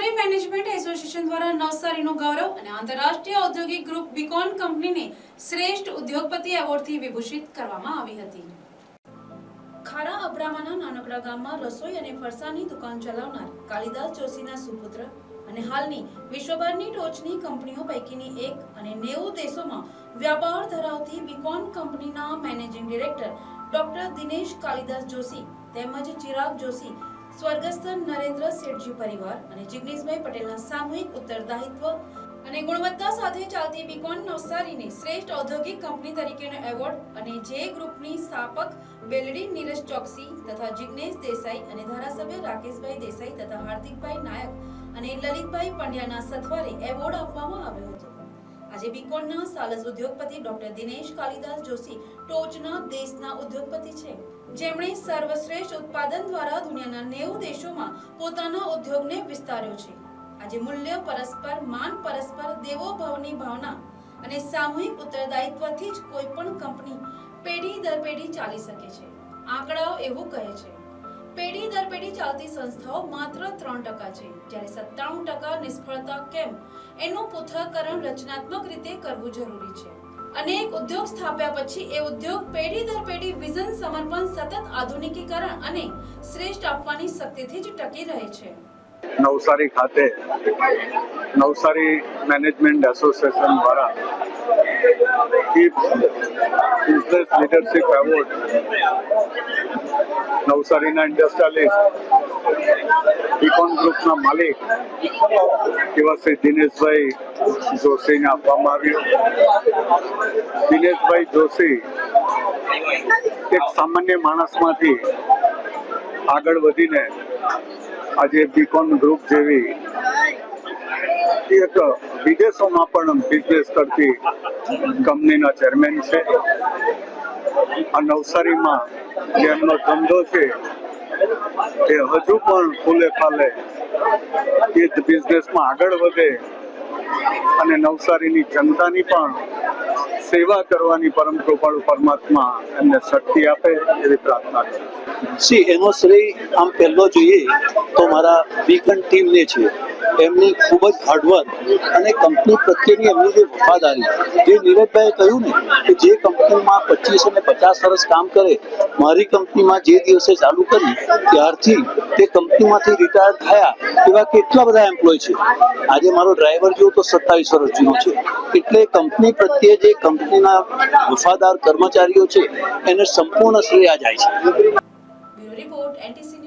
Navsari management association દ્વારા નવસારીનું ગૌરવ અને આંતરરાષ્ટ્રીય ઔદ્યોગિક ગ્રુપ બીકોન કંપનીને શ્રેષ્ઠ ઉદ્યોગપતિ એવોર્ડથી વિભૂષિત કરવામાં આવી હતી. ખારા અબ્રામાના નાનકડા ગામમાં રસોઈ અને ફરસાની દુકાન ચલાવનાર કાલિદાસ જોશીના સુપુત્ર અને હાલની વિશ્વભરની ટોચની કંપનીઓ પૈકીની એક અને નેવું દેશોમાં વ્યાપાર ધરાવતી બીકોન કંપનીના managing director doctor Dinesh Kalidas Joshi તેમજ ચિરાગ જોશી સ્વર્ગસ્થ નરેન્દ્ર શેઠજી પરિવાર અને જિગ્નેશભાઈ પટેલના સામૂહિક ઉત્તરદાયિત્વ અને ગુણવત્તા સાથે ચાલતી બીકોન નવસારીને શ્રેષ્ઠ ઔદ્યોગિક કંપની તરીકેનો એવોર્ડ અને જે ગ્રુપની સ્થાપક બેલડી નીરજ ચોકસી તથા જિગ્નેશ દેસાઈ અને ધારાસભ્ય રાકેશભાઈ દેસાઈ તથા હાર્દિકભાઈ નાયક અને લલિતભાઈ પંડ્યાના સથવારે એવોર્ડ આપવામાં આવ્યો હતો. આજે બીકોનના સાલસ ઉદ્યોગપતિ ડોક્ટર દિનેશ કાલિદાસ જોશી ટોચના દેશના ઉદ્યોગપતિ છે. જેમણે સર્વશ્રેષ્ઠ ઉત્પાદન દ્વારા દુનિયાના નેવું દેશોમાં પોતાના ઉદ્યોગને વિસ્તાર્યો છે. આજે મૂલ્ય પરસ્પર, માન પરસ્પર દેવો ભવની ભાવના અને સામૂહિક ઉત્તરદાયિત્વથી જ કોઈ પણ કંપની પેઢી દર પેઢી ચાલી શકે છે. આંકડાઓ એવું કહે છે. પેઢી દર પેઢી ચાલતી સંસ્થાઓ માત્ર ત્રણ ટકા છે. જ્યારે સત્તાણું ટકા નિષ્ફળતા કેમ? એનું પૃથ્થકરણ રચનાત્મક રીતે કરવું જરૂરી છે. અને એક ઉદ્યોગ સ્થાપ્યા પછી એ ઉદ્યોગ પેઢી દર પેઢી વિઝન સમર્પણ સતત આધુનિકીકરણ અને શ્રેષ્ઠ આપવાની શક્તિથી જ ટકી રહે છે. નવસારી ખાતે નવસારી મેનેજમેન્ટ એસોસિએશન દ્વારા બિઝનેસ લીડરશિપ એવોર્ડ નવસારીના ઇન્ડસ્ટ્રીયાલિસ્ટ ઇકોન ગ્રુપના માલિક એવા શ્રી દિનેશભાઈ જોશીને આપવામાં આવ્યું. દિનેશભાઈ જોશી એક સામાન્ય માણસમાંથી આગળ વધીને આજે બીકોન ગ્રુપ જેવી એક વિદેશોમાં પણ બિઝનેસ કરતી કંપનીના ચેરમેન છે. આ નવસારીમાં જે ધંધો છે, એ હજુ પણ ફૂલે ફાલે એ બિઝનેસમાં આગળ વધે અને નવસારીની જનતાની પણ સેવા કરવાની પરમ કૃપાળુ પરમાત્મા એમને શક્તિ આપે એવી પ્રાર્થના છે. સી, એનો શ્રેય આમ પહેલો જોઈએ તો મારા બીકન ટીમને છે. એમની ખૂબ જ હાર્ડવર્ક અને કંપની પ્રત્યેની એમની જે વફાદારી, જે નીરજભાઈએ કહ્યું ને કે જે કંપનીમાં પચીસ અને પચાસ વર્ષ કામ કરે, મારી કંપનીમાં જે દિવસે ચાલુ કરી, ત્યારથી તે કંપનીમાંથી રિટાયર થયા એવા કેટલા બધા એમ્પ્લોય છે. આજે મારો ડ્રાઈવર જેવો તો સત્તાવીસ વર્ષ જૂનો છે. એટલે કંપની પ્રત્યે જે કંપનીના વફાદાર કર્મચારીઓ છે, એને સંપૂર્ણ શ્રેય જાય છે. Report NTC